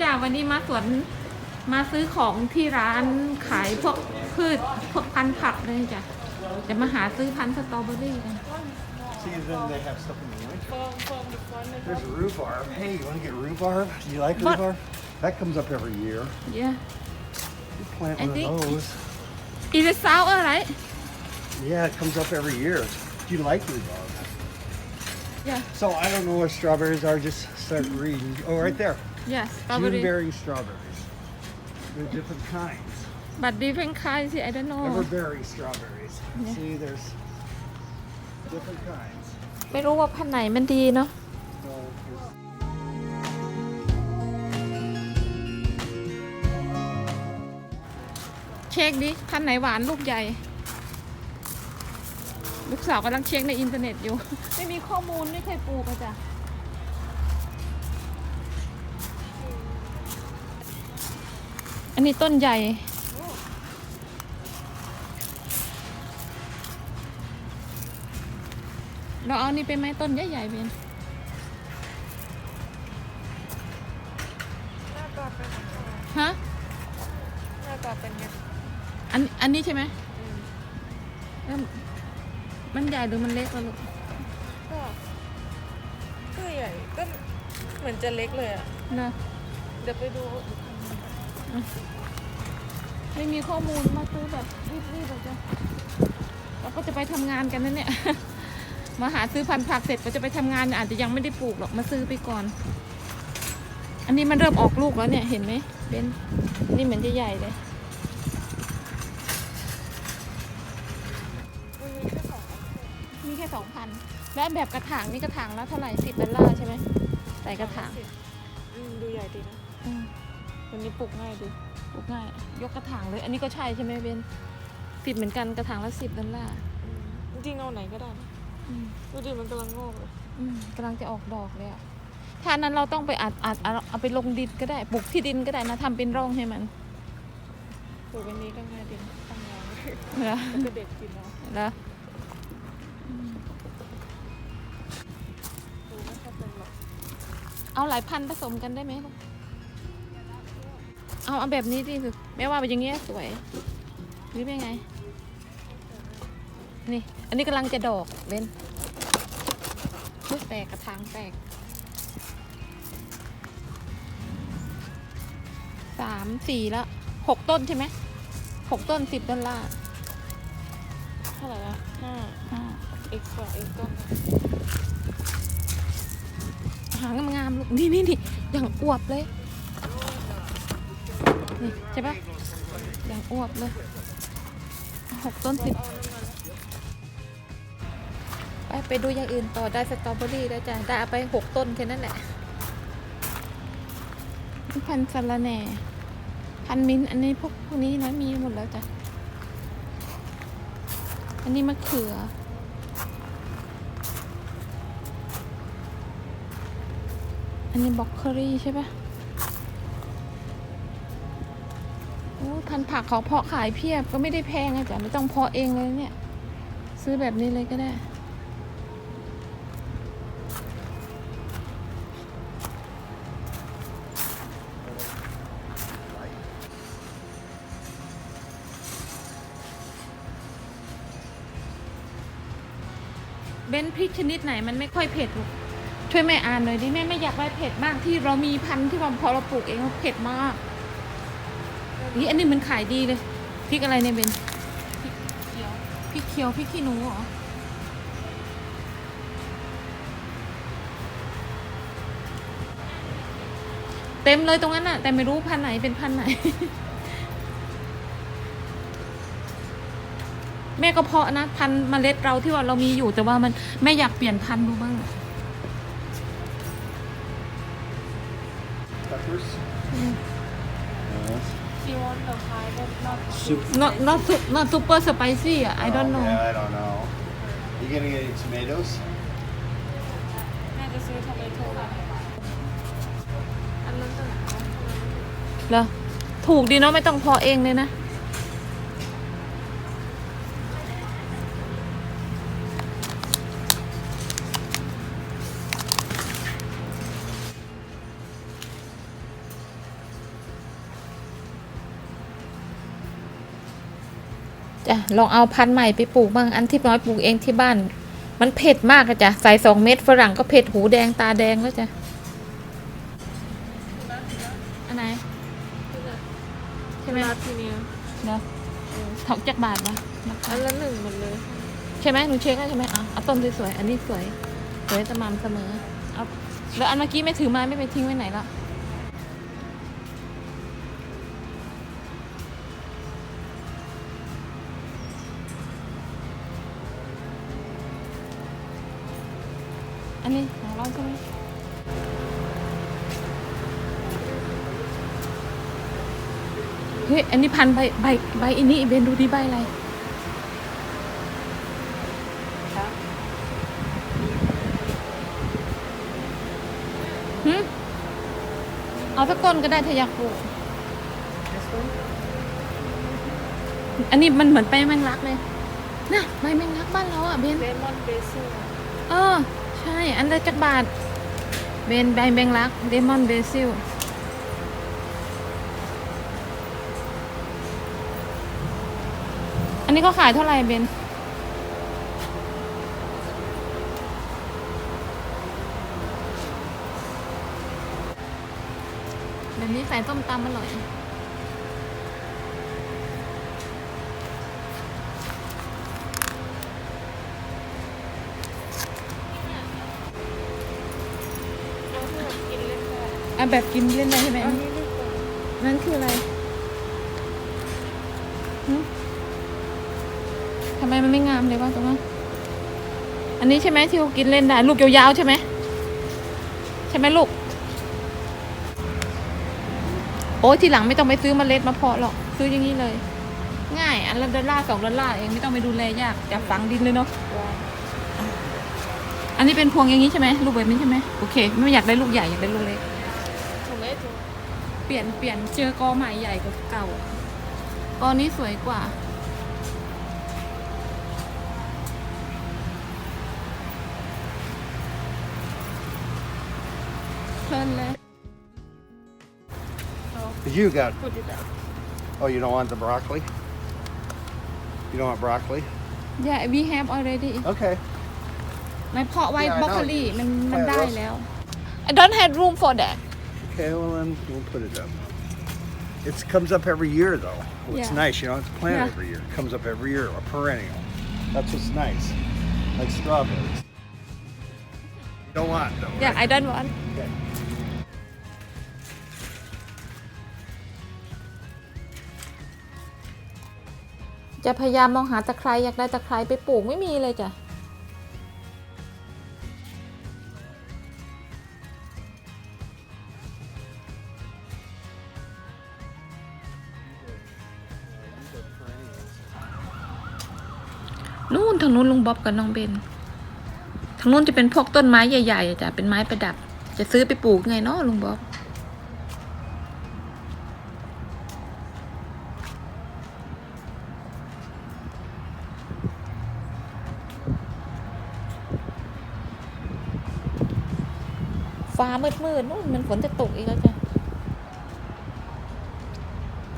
นี่จ้าวันนี้มาสวนมาซื้อของที่ร้านขายพวกพืชพวกพันธุ์ผักเลยจ้ะจะมาหาซื้อพันธุ์สตรอเบอรี่กัน See, then they have stuff in the winter. There's rhubarb. Hey, you want to get rhubarb? Do you like What? rhubarb? That comes up every year. yeah You plant I one think- of those. is it sour right Yeah, it comes up every year. Do you like rhubarb? yeah So I don't know what strawberries are. Just start reading. Oh, right there. Yeah strawberry Juneberry strawberries. They're different kinds. but different kinds I don't know Everberry strawberries. Yeah. See, there's different kinds. ไม่รู้ว่าพันธุ์ไหนมันดีเนาะ So there's เช็คดิพันธุ์ไหนหวานลูกใหญ่ ลูกสาวกำลังเช็คในอินเทอร์เน็ตอยู่ ไม่มีข้อมูลไม่เคยปลูกอะจ้ะ นนี้ต้นใหญ่ เราเอานี่ไปไหมต้นใหญ่ๆเป็นหน้าตาเป็นยังไงฮะหน้าตาเป็นไงอันอันนี้ใช่ไหมอืมเอิ่มมันใหญ่หรือมันเล็กวะลูกก็ก็ใหญ่ก็เหมือนจะเล็กเลยอะนะเดี๋ยวไปดู ไม่มีข้อมูลมาซื้อแบบรีบๆเลยจ้ะเราก็จะไปทำงานกันนั่นเนี่ย มาหาซื้อพันธุ์ผักเสร็จก็จะไปทำงานอาจจะยังไม่ได้ปลูกหรอกมาซื้อไปก่อน อันนี้มันเริ่มออกลูกแล้วเนี่ยเห็นไหมเป็นนี่เหมือนจะใหญ่เลยมันมีแค่สองอันมีแค่สองพันแล้วแบบกระถางนี่กระถางแล้วเท่าไหร่สิบดอลลาร์ใช่ไหมใส่กระถางสิอืมดูใหญ่ดีนะ อืมวันนี้ปลูกง่ายดีปลูกง่าย ยกกระถางเลย อันนี้ก็ใช่ใช่ไหมเบนสิบเหมือนกันกระถางละสิบดอลลาร์อืมจริงๆเอาไหนก็ได้นะอืมดูดิมันกำลังงอกเลยอืมกำลังจะออกดอกเลยอะถ้าอันนั้นเราต้องไปอัดอัดเอาเอาไปลงดินก็ได้ปลูกที่ดินก็ได้นะทำเป็นร่องให้มันปลูกอันนี้ก็ง่ายดีนะตั้งยาวแล้วแล้วก็เด็ดกินเอาแล้วดูไม่ค่อยเป็นหรอกเอาหลายพันธุ์ผสมกันได้ไหมลูก เอาเอาแบบนี้ดิลูกแม่ว่าเป็นอย่างเงี้ยสวยหรือเป็นไง นี่ อันนี้กำลังจะดอกเบนอุ๊ยแตกกระถางแตกสามสี่แล้วหกต้นใช่ไหมหกต้นสิบดอลลาร์เท่าไหร่ละห้าอ่าเอ็กซ์กว่าเอ็กซ์ต้นหางงามๆลูกนี่นี่นี่อย่างอวบเลย นี่ใช่ปะอย่างอวบเลยหกต้นสิบไปไปดูอย่างอื่นต่อได้สตรอเบอรี่แล้วจ้ะได้เอาไปหกต้นแค่นั้นแหละพันสะระแหน่ พันมิ้นท์อันนี้พวกพวกนี้นะมีหมดแล้วจ้ะ อันนี้มะเขืออันนี้บล็อกเคอรี่ใช่ปะ พันธุ์ผักเขาเพาะขายเพียบก็ไม่ได้แพงอะจ้ะไม่ต้องเพาะเองเลยเนี่ย ซื้อแบบนี้เลยก็ได้ เบนพริกชนิดไหนมันไม่ค่อยเผ็ดลูกช่วยแม่อ่านหน่อยดิแม่ไม่อยากได้เผ็ดมากที่เรามีพันธุ์ที่ว่าพอเราปลูกเองเราเผ็ดมาก นี่อันนี้มันขายดีเลยพริกอะไรเนี่ยเบนเขียวพริกเขียวพริกขี้หนูเหรอเต็มเลยตรงนั้นอะแต่ไม่รู้พันธุ์ไหนเป็นพันธุ์ไหน แม่ก็เพาะนะ พันธุ์เมล็ดเราที่ว่าเรามีอยู่แต่ว่ามันแม่อยากเปลี่ยนพันธุ์ดูบ้าง peppers. Mm. Uh, ซีวอนเดอะไฮก็นอก soup. not not su- not super spicy อะ I don't know Okay, I don't know. You gonna get any tomatoes? แม่จะซื้อทอมเมโต้อันนั้นจะไหนวะเหรอถูกดีเนาะไม่ต้องเพาะเองเลยนะ จ้ะลองเอาพันธุ์ใหม่ไปปลูกบ้างอันที่น้อยปลูกเองที่บ้าน มันเผ็ดมากอะจ้ะใส่สองเม็ดฝรั่งก็เผ็ดหูแดงตาแดงแล้วจ้ะอันไหนใช่ไหมมาทีเนี้ยเนาะถอกจากบาทนะนะคะอันละหนึ่งหมดเลย ใช่ไหมหนูเช็คแล้วใช่ไหมอะเอาต้นสวยๆอันนี้สวยสวยสม่ำเสมอเอาแล้วอันเมื่อกี้ไม่ถือมาไม่ไปทิ้งไว้ไหนแล้ว อันนี้ของเราใช่ไหมเฮ้ยอันนี้พันใบใบใบอันนี้เบนดูดิใบอะไรหืมเอาสักต้นก็ได้ถ้าอยากปลูกอันนี้มันเหมือนใบแมงลักเลยนะใบแมงลักบ้านเราอะเบนเลมอนเบซิลเออ ใช่ อันละจักบาท เบนใบแมงลัก เดมอนเบซิล อันนี้เขาขายเท่าไหร่เบนแบบนี้ใส่ส้มตำอร่อย เอาที่แบบกินเล่นได้ อะแบบกินเล่นได้ใช่ไหมอัอันนนี้นี้ดีกว่านั่นคืออะไรหึทำไมมันไม่งามเลยวะตรงนั้นอันนี้ใช่ไหมที่เขากินเล่นได้ลูกยาวๆใช่ไหมใช่ไหมลูก โอ้ยทีหลังไม่ต้องไปซื้อเมล็ดมาเพาะหรอกซื้ออย่างนี้เลย ง่าย อันละดอลลาร์สองดอลลาร์เองไม่ต้องไปดูแลยากจับฝังดินเลยเนาะวางอันนี้เป็นพวงอย่างนี้ใช่ไหมลูกแบบนี้ใช่ไหมโอเค ไม่อยากได้ลูกใหญ่อยากได้ลูกเล็กถูกไหมถูกเปลี่ยนเปลี่ยนเจอกอใหม่ใหญ่กว่าเก่ากอนี้สวยกว่า เพลินเลย You got. พูดดีแต่ Oh, you don't want the broccoli? You don't want broccoli? yeah we have already Okay. ในเพาะไว้ Yeah, I บ know. รอกโคลีมัน Yeah, มันได้ those- แล้ว I don't have room for that Okay, well then we'll put it up. It comes up every year though. What's Yeah. nice, you don't have to plant Yeah. it every year. It comes up every year, a perennial. That's what's nice. Like strawberries. You don't want though. yeah right? I don't want Okay. จะพยายามมองหาตะไคร้อยากได้ตะไคร้ไปปลูกไม่มีเลยจ้ะ บ๊อบกับน้องเบนทางนู้นจะเป็นพวกต้นไม้ใหญ่ๆจ้ะเป็นไม้ประดับ จะซื้อไปปลูกไงเนาะลุงบ๊อบฟ้ามืดๆนู่นมันฝนจะตกอีกแล้วจ้ะ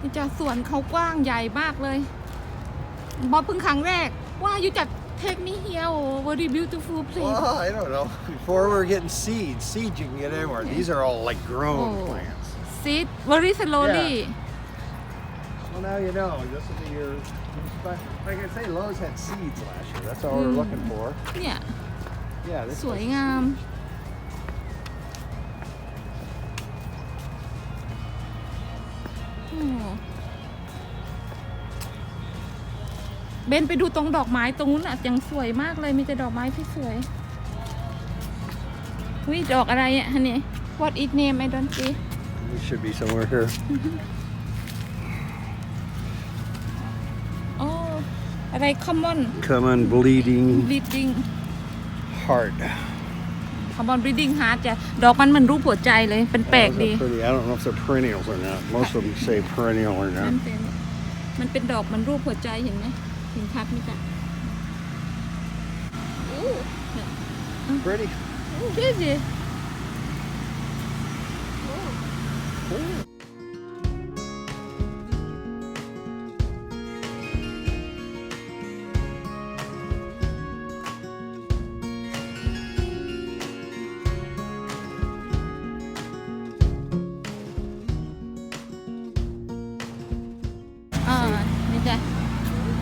นี่จ้ะสวนเขากว้างใหญ่มากเลย บอสเพิ่งครั้งแรก ว่าอยู่จัด เทคนิคเฮียว very beautiful place Well, I don't know. Before we were getting seeds, seeds you can get anywhere. These are all like grown Oh. plants. seed very slowly Well, now you know. This will be your. Like I say, Lowe's had seeds last year. That's all we're Mm. looking for. เนี่ย Yeah, this สวย was- งาม เบนไปดูตรงดอกไม้ตรงนู้นอะยังสวยมากเลยมีแต่ดอกไม้ที่สวยวิดอกอะไรอะฮันนี่ what is name I don't see It should be somewhere here. โอ้อะไร common Common bleeding bleeding heart. common bleeding heart จ้ะดอกมันเหมันรูปหัวใจเลยเป็นแปลก Those ดี are pretty. I don't know if they're perennials or not. Most of them say perennial or มั not. นเป็นมันเป็นดอกมันรูปหัวใจเห็นไหม เห็นชัดไหมจ๊ะ Pretty.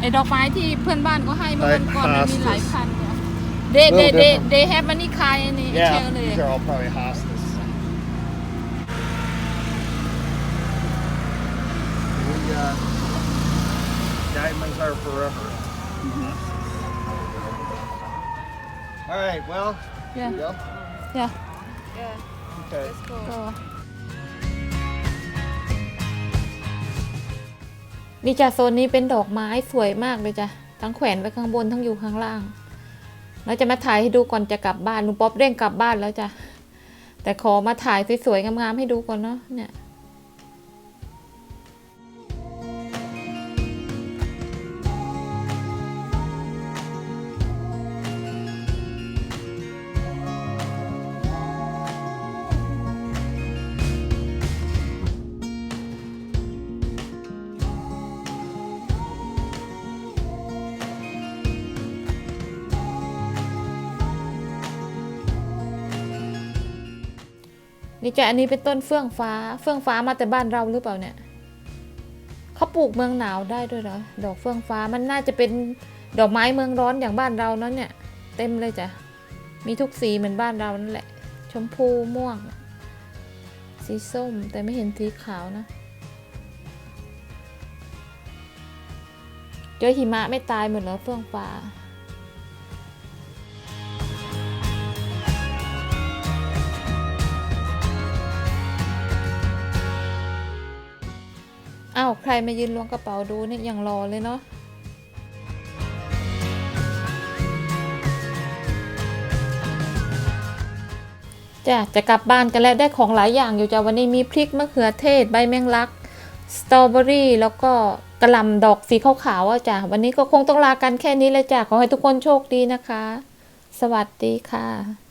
อ้ดอกไม้ที่เพื่อนบ้านก็ให้เมื่อวันก่อนมันมีหลายพันจ้ะเดเด Little เด different. เดแฮปมันนี่คายอันนี้เชล Yeah, เลย these are all probably hostas. We, uh, diamonds are forever. All right, well, Yeah. you go. จ้ะ yeah Okay. let's go นี่จ้ะโซนนี้เป็นดอกไม้สวยมากเลยจ้ะทั้งแขวนไว้ข้างบนทั้งอยู่ข้างล่างแล้วจะมาถ่ายให้ดูก่อนจะกลับบ้านลุงป๊อปเร่งกลับบ้านแล้วจ้ะแต่ขอมาถ่ายสวยๆงามๆให้ดูก่อนเนาะเนี่ย นี่จ้ะอันนี้เป็นต้นเฟื่องฟ้า เฟื่องฟ้ามาแต่บ้านเราหรือเปล่าเนี่ยเขาปลูกเมืองหนาวได้ด้วยเหรอดอกเฟื่องฟ้ามันน่าจะเป็นดอกไม้เมืองร้อนอย่างบ้านเราเนาะเนี่ย เต็มเลยจ้ะมีทุกสีเหมือนบ้านเรานั่นแหละ ชมพูม่วง สีส้มแต่ไม่เห็นสีขาวนะเจอหิมะไม่ตายเหมดเหรอเฟื่องฟ้าาวใครมายืนล้วงกระเป๋าดูเนี่ยอยังรอเลยเนาะจ้ะจะกลับบ้านกันแล้วได้ของหลายอย่างอยู่จ้ะวันนี้มีพริกมะเขือเทศ ใบแมงลักสตรอเบอรี่แล้วก็กระหล่ำดอกสีขาวๆอะจ้ะวันนี้ก็คงต้องลากันแค่นี้เลยจ้ะขอให้ทุกคนโชคดีนะคะ สวัสดีค่ะ